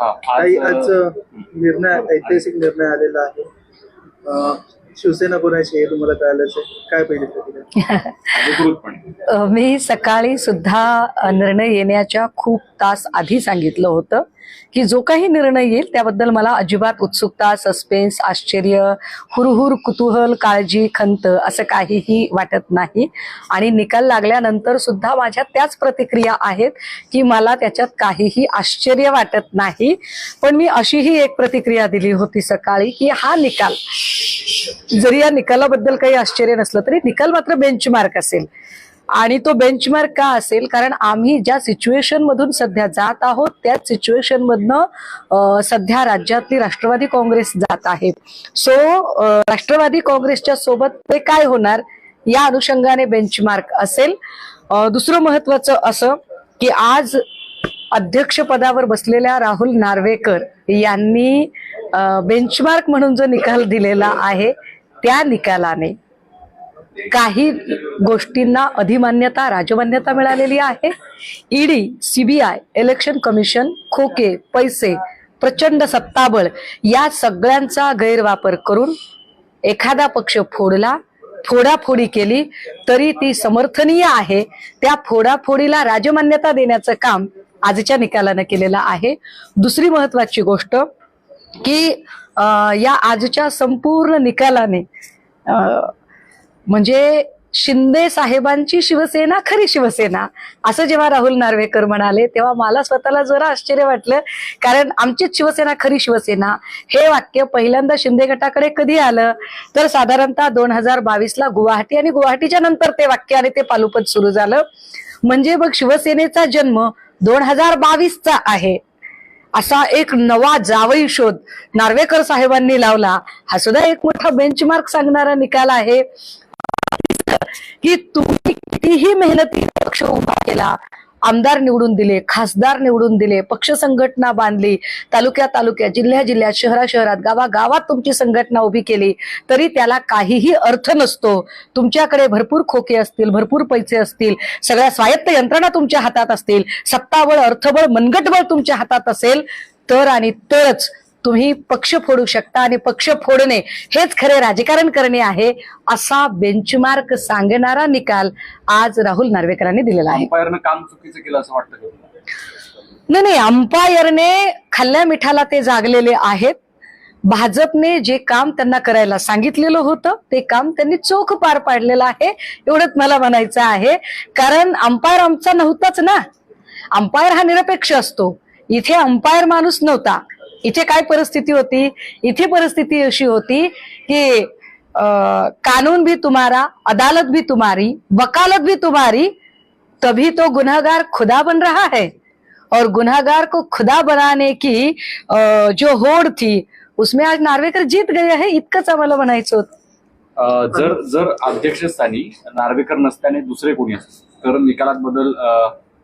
हा, काही आज निर्णय ऐतिहासिक निर्णय आलेला आहे. अं, शिवसेना कोणाची आहे तुम्हाला कळालंच काय मी सकाळी सुद्धा निर्णय येण्याच्या खूप तास आधी सांगितलं होतं. की जो काही निर्णय येईल त्याबद्दल मला अजिबात उत्सुकता सस्पेन्स आश्चर्य हुरहुर कुतूहल काळजी खंत असं काहीही वाटत नाही. आणि निकाल लागल्यानंतर सुद्धा माझ्या त्याच प्रतिक्रिया आहेत की मला त्याच्यात काहीही आश्चर्य वाटत नाही. पण मी अशीही एक प्रतिक्रिया दिली होती सकाळी की हा निकाल जरी या निकालाबद्दल काही आश्चर्य नसलं तरी निकाल मात्र बेंचमार्क असेल. आणि तो बेंचमार्क का असेल? कारण आम्ही ज्या सिच्युएशन मधून सध्या जात आहोत त्याच सिच्युएशन मधनं सध्या राज्यातली राष्ट्रवादी काँग्रेस जात आहे. सो राष्ट्रवादी काँग्रेसच्या सोबत ते काय होणार? या अनुषंगाने बेंचमार्क असेल. दुसरं महत्वाचं असं की आज अध्यक्षपदावर बसलेल्या राहुल नार्वेकर यांनी बेंचमार्क म्हणून जो निकाल दिलेला आहे त्या निकालाने काही गोष्टींना अधिमान्यता राजमान्यता मिळालेली आहे. ईडी सीबीआय इलेक्शन कमिशन खोके पैसे प्रचंड सत्ताबळ या सगळ्यांचा गैरवापर करून एखादा पक्ष फोडला फोडाफोडी केली तरी ती समर्थनीय आहे. त्या फोडाफोडीला राजमान्यता देण्याचं काम आजच्या निकालानं केलेलं आहे. दुसरी महत्वाची गोष्ट की आ, या आजच्या संपूर्ण निकालाने म्हणजे शिंदे साहेबांची शिवसेना खरी शिवसेना. असं जेव्हा राहुल नार्वेकर म्हणाले तेव्हा मला स्वतःला जरा आश्चर्य वाटलं. कारण आमचीच शिवसेना खरी शिवसेना. हे वाक्य पहिल्यांदा शिंदे गटाकडे कधी आलं? तर साधारणतः दोन हजार बावीसला गुवाहाटी आणि गुवाहाटीच्या नंतर ते वाक्य आणि ते पालुपद सुरू झालं. म्हणजे मग शिवसेनेचा जन्म दोन हजार बावीसचा आहे. असा एक नवा जावई शोध नार्वेकर साहेबांनी लावला. हा सुद्धा एक मोठा बेंचमार्क सांगणारा निकाल आहे. की तुम्ही कितीही मेहनती पक्ष उभा केला आमदार निवडून दिले खासदार निवडून दिले पक्ष संघटना बांधली तालुक्या तालुक्यात जिल्ह्या जिल्ह्यात शहरा शहरात गावा गावात तुमची संघटना उभी केली तरी त्याला काहीही अर्थ नसतो. तुमच्याकडे भरपूर खोके असतील भरपूर पैसे असतील सगळ्या स्वायत्त यंत्रणा तुमच्या हातात असतील सत्ताबळ अर्थबळ मनगटबळ तुमच्या हातात असेल तर आणि तरच तुम्ही पक्ष फोडू शकता आणि पक्ष फोडणे हेच खरे राजकारण करणे आहे असा बेंचमार्क सांगणारा निकाल आज राहुल नार्वेकरांनी दिलेला आहे. अंपायरनं काम चुकीचं केलं असं वाटतं? नाही नाही अंपायरने खाल्ल्या मिठाला ते जागलेले आहेत. भाजपने जे काम त्यांना करायला सांगितलेलं होतं ते काम त्यांनी चोख पार पाडलेलं आहे एवढंच मला म्हणायचं आहे. कारण अंपायर आमचा नव्हताच ना. अंपायर हा निरपेक्ष असतो. इथे अंपायर माणूस नव्हता. इथे काय परिस्थिती होती? इथे परिस्थिती अशी होती की कानून भी तुम्हारा अदालत भी तुम्हारी वकालत भी तुम्हारी तभी तो गुनहगार खुदा बन रहा है। और गुनहगार को खुदा बनाने की जो होड़ थी उसमें आज नार्वेकर जीत गए है इतकंच आम्हाला म्हणायचं होतं. जर जर अध्यक्षस्थानी नार्वेकर नसल्याने दुसरे कोणी तर निकालात बदल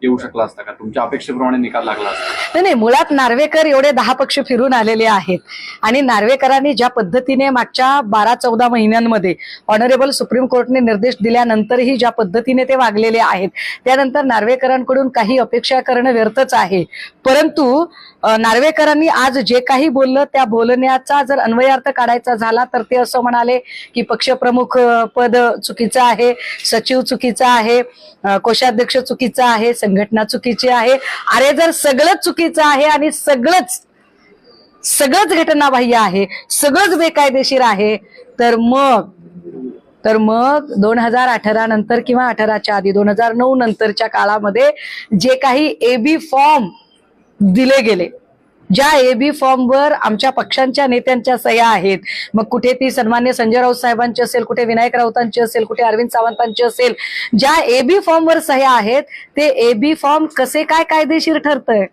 येऊ शकला असता का? तुमच्या अपेक्षेप्रमाणे निकाल लागला असता. नाही नाही मुळात नार्वेकर एवढे दहा पक्ष फिरून आलेले आहेत. आणि नार्वेकरांनी ज्या पद्धतीने मागच्या बारा चौदा महिन्यांमध्ये ऑनरेबल सुप्रीम कोर्टने निर्देश दिल्यानंतरही ज्या पद्धतीने ते वागलेले आहेत त्यानंतर नार्वेकरांकडून काही अपेक्षा करणं व्यर्थच आहे. परंतु नार्वेकरांनी आज जे काही बोललं त्या बोलण्याचा जर अन्वयार्थ काढायचा झाला तर ते असं म्हणाले की पक्षप्रमुख पद चुकीचं आहे सचिव चुकीचा आहे कोषाध्यक्ष चुकीचा आहे संघटना चुकीची आहे. अरे जर सगळंच चुकीचं आहे आणि सगळंच सगळंच घटनाबाह्य आहे सगळंच बेकायदेशीर आहे तर मग तर मग दोन हजार अठरा नंतर किंवा अठराच्या आधी दोन हजार नऊ नंतरच्या काळामध्ये जे काही एबी फॉर्म दिले गेले ज्या ए बी फॉर्मवर आमच्या पक्षांच्या नेत्यांच्या सह्या आहेत मग कुठे ती सन्मान्य संजय राऊत साहेबांची असेल कुठे विनायक राऊतांची असेल कुठे अरविंद सावंतांची असेल ज्या ए बी फॉर्मवर सह्या आहेत ते ए बी फॉर्म कसे काय कायदेशीर ठरतंय?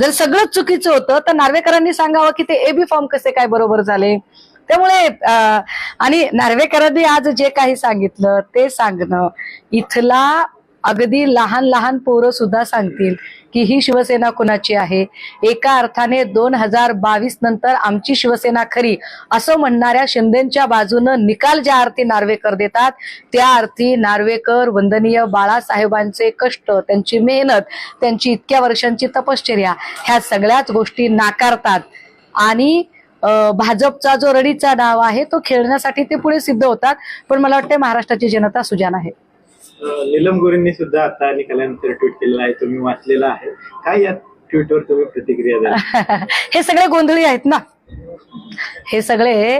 जर सगळंच चुकीचं होतं तर नार्वेकरांनी सांगावं की ते ए बी फॉर्म कसे काय बरोबर झाले? त्यामुळे आणि नार्वेकरांनी आज जे काही सांगितलं ते सांगणं इथला अगदी लहान लहान पोरं सुद्धा सांगतील की ही शिवसेना कुणाची आहे? एका अर्थाने दोन हजार बावीस नंतर आमची शिवसेना खरी असं म्हणणाऱ्या शिंदेच्या बाजूनं निकाल ज्या अर्थी नार्वेकर देतात त्या अर्थी नार्वेकर वंदनीय बाळासाहेबांचे कष्ट त्यांची मेहनत त्यांची इतक्या वर्षांची तपश्चर्या ह्या सगळ्याच गोष्टी नाकारतात. आणि भाजपचा जो रडीचा डाव आहे तो खेळण्यासाठी ते पुढे सिद्ध होतात. पण मला वाटतं महाराष्ट्राची जनता सुजान आहे. नीलम गोरेंनी सुद्धा आता निकालानंतर ट्विट केलेला आहे. तुम्ही वाचलेलं आहे. काय या ट्विटवर तुम्ही प्रतिक्रिया द्या हे सगळे गोंधळी आहेत ना? हे सगळे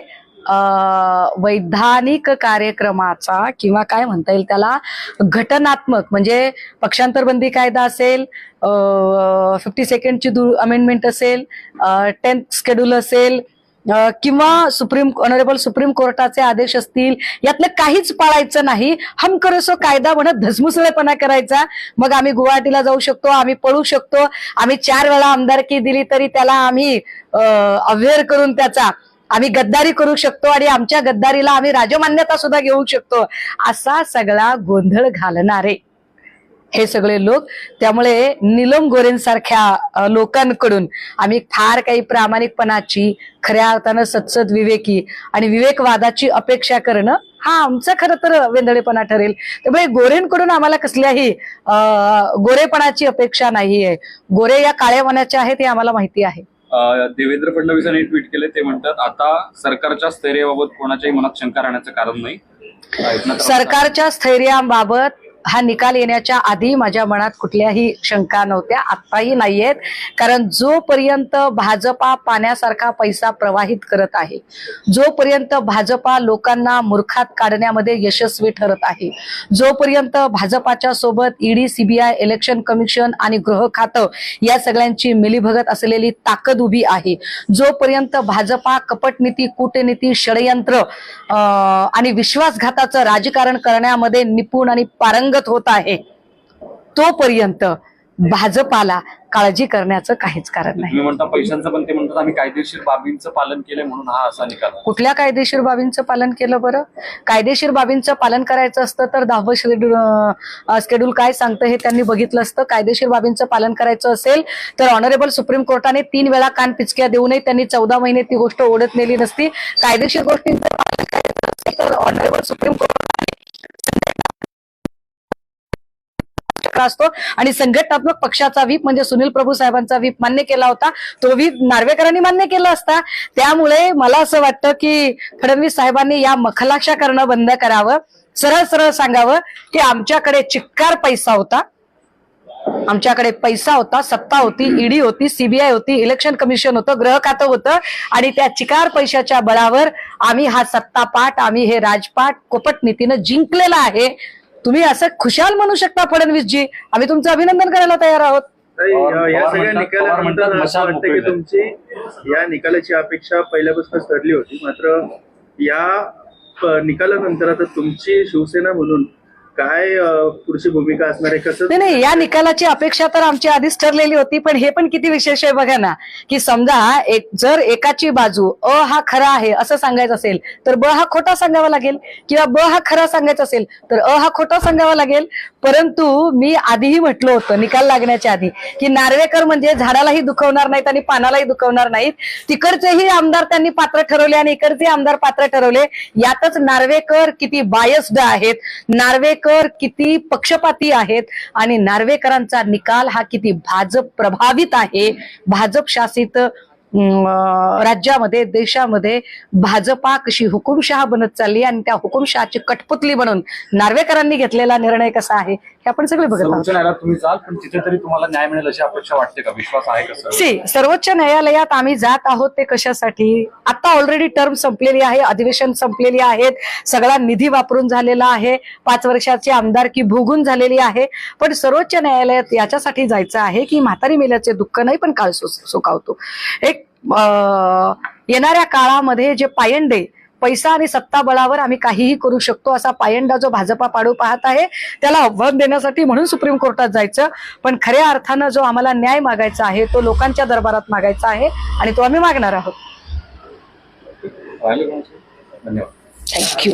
वैधानिक कार्यक्रमाचा किंवा काय म्हणता येईल त्याला घटनात्मक म्हणजे पक्षांतर बंदी कायदा असेल फिफ्टी सेकंडची अमेंडमेंट असेल टेन्थ शेड्यूल असेल किंवा सुप्रीम ऑनरेबल सुप्रीम कोर्टाचे आदेश असतील यातलं काहीच पाळायचं नाही. हम करसो कायदा म्हणत धसमुसळेपणा करायचा. मग आम्ही गुवाहाटीला जाऊ शकतो आम्ही पळू शकतो. आम्ही चार वेळा आमदारकी दिली तरी त्याला आम्ही अवेअर करून त्याचा आम्ही गद्दारी करू शकतो आणि आमच्या गद्दारीला आम्ही राजमान्यता सुद्धा घेऊ शकतो. असा सगळा गोंधळ घालणारे. हे सगळे लोक. त्यामुळे निलम गोरेंसारख्या लोकांकडून आम्ही फार काही प्रामाणिकपणाची खऱ्या अर्थानं सत्सद विवेकी आणि विवेकवादाची अपेक्षा करणं हा आमचा खरं तर वेंधळेपणा ठरेल. त्यामुळे गोरेंकडून आम्हाला कसल्याही गोरेपणाची अपेक्षा नाहीये. गोरे या काळ्या मनाचे आहेत हे आम्हाला माहिती आहे. देवेंद्र फडणवीसांनी ट्विट केले ते म्हणतात आता सरकारच्या स्थैर्याबाबत कोणाच्याही मनात शंका राहण्याचं कारण नाही. सरकारच्या स्थैर्याबाबत हा निकाल येण्याच्या आधी माझ्या मनात कुठल्याही शंका नव्हत्या. आत्ताही नाहीयेत. कारण जोपर्यंत भाजपा पाण्यासारखा पैसा प्रवाहित करत आहे जोपर्यंत भाजपा लोकांना मूर्खात काढण्यामध्ये यशस्वी ठरत आहे जोपर्यंत भाजपाच्या सोबत ईडी सीबीआय इलेक्शन कमिशन आणि गृह खातं या सगळ्यांची मिलीभगत असलेली ताकद उभी आहे जोपर्यंत भाजपा कपटनीती कूटनीती षडयंत्र आणि विश्वासघाताचं राजकारण करण्यामध्ये निपुण आणि पारंग पारंगत होत आहे. तोपर्यंत भाजपाला काळजी करण्याचं काहीच कारण नाही. म्हणता पैशांचं पण ते म्हणतात आम्ही कायदेशीर बाबींचं पालन केलंय म्हणून हा असा निकाल. कुठल्या कायदेशीर बाबींचं पालन केलं बरं? कायदेशीर बाबींचं पालन करायचं असतं तर दहावं शेड्यूल शेड्यूल काय सांगतं हे त्यांनी बघितलं असतं. कायदेशीर बाबींचं पालन करायचं असेल तर ऑनरेबल सुप्रीम कोर्टाने तीन वेळा कान पिचक्या देऊनही त्यांनी चौदा महिने ती गोष्ट ओढत नेली नसती. कायदेशीर गोष्टींचं पालन करायचं असेल तर ऑनरेबल सुप्रीम कोर्टाने असतो. आणि संघटनात्मक पक्षाचा व्हीप म्हणजे सुनील प्रभू साहेबांचा व्हीप मान्य केला होता. तो व्हीप नार्वेकरांनी मान्य केला असता. त्यामुळे मला असं वाटतं की फडणवीस साहेबांनी या मखलाक्षा करणं बंद करावं. सरळ सरळ सांगावं की आमच्याकडे चिक्कार पैसा होता. आमच्याकडे पैसा होता सत्ता होती ईडी होती सीबीआय होती इलेक्शन कमिशन होतं ग्रह खातं होतं. आणि त्या चिकार पैशाच्या बळावर आम्ही हा सत्तापाठ आम्ही हे राजपाठ कोपट नीतीनं जिंकलेला आहे. तुम्ही असं खुशाल म्हणू शकता फडणवीसजी. आम्ही तुमचं अभिनंदन करायला तयार आहोत. या सगळ्या निकालानंतर असं वाटतं की. तुमची या निकालाची अपेक्षा पहिल्यापासूनच ठरली होती. मात्र या निकालानंतर आता तुमची शिवसेना म्हणून काय पुढची भूमिका असणार आहे कसं? नाही नाही या निकालाची अपेक्षा तर आमची आधीच ठरलेली होती पण हे पण किती विशेष आहे बघा ना की समजा एक जर एकाची बाजू अ हा खरा आहे असं सांगायचं असेल तर ब हा खोटा सांगावा लागेल किंवा ब हा खरा सांगायचा असेल तर अ हा खोटा सांगावा लागेल. परंतु मी आधीही म्हटलं होतं निकाल लागण्याच्या आधी की नार्वेकर म्हणजे झाडालाही दुखवणार नाहीत आणि पानालाही दुखवणार नाहीत. तिकडचेही आमदार त्यांनी पात्र ठरवले आणि इकडचे आमदार पात्र ठरवले. यातच नार्वेकर किती बायस्ड आहेत. नार्वेकर किती पक्षपाती आहेत आणि नार्वेकरांचा निकाल हा किती भाजप प्रभावित आहे? भाजप शासित अं, राज्यामध्ये देशामध्ये भाजपा कशी हुकुमशहा बनत चालली आणि त्या हुकुमशहाची कठपुतली बनून नार्वेकरांनी घेतलेला निर्णय कसा आहे? हे आपण सगळे बघत आहोत. सर्वोच्च न्यायालयात तुम्ही जाल पण तिथे तरी तुम्हाला न्याय मिळेल अशी अपेक्षा वाटते का? विश्वास आहे का सर? सी सर्वोच्च न्यायालयात आम्ही जात आहोत ते कशासाठी? आता ऑलरेडी टर्म संपलेली आहे अधिवेशन संपलेली आहेत सगळा निधी वापरून झालेला आहे पाच वर्षाची आमदारकी भोगून झालेली आहे. पण सर्वोच्च न्यायालयात याच्यासाठी जायचं आहे की म्हातारी मेल्याचे दुःख नाही पण काळ सु- सुकावतो. एक येणाऱ्या काळामध्ये जे पायंडे पैसा आणि सत्ता बळावर आम्ही काहीही करू शकतो असा पायंडा जो भाजपा पाडू पाहत आहे त्याला आव्हान देण्यासाठी म्हणून सुप्रीम कोर्टात जायचं. पण खऱ्या अर्थानं जो आम्हाला न्याय मागायचा आहे तो लोकांच्या दरबारात मागायचा आहे आणि तो आम्ही मागणार आहोत. थँक्यू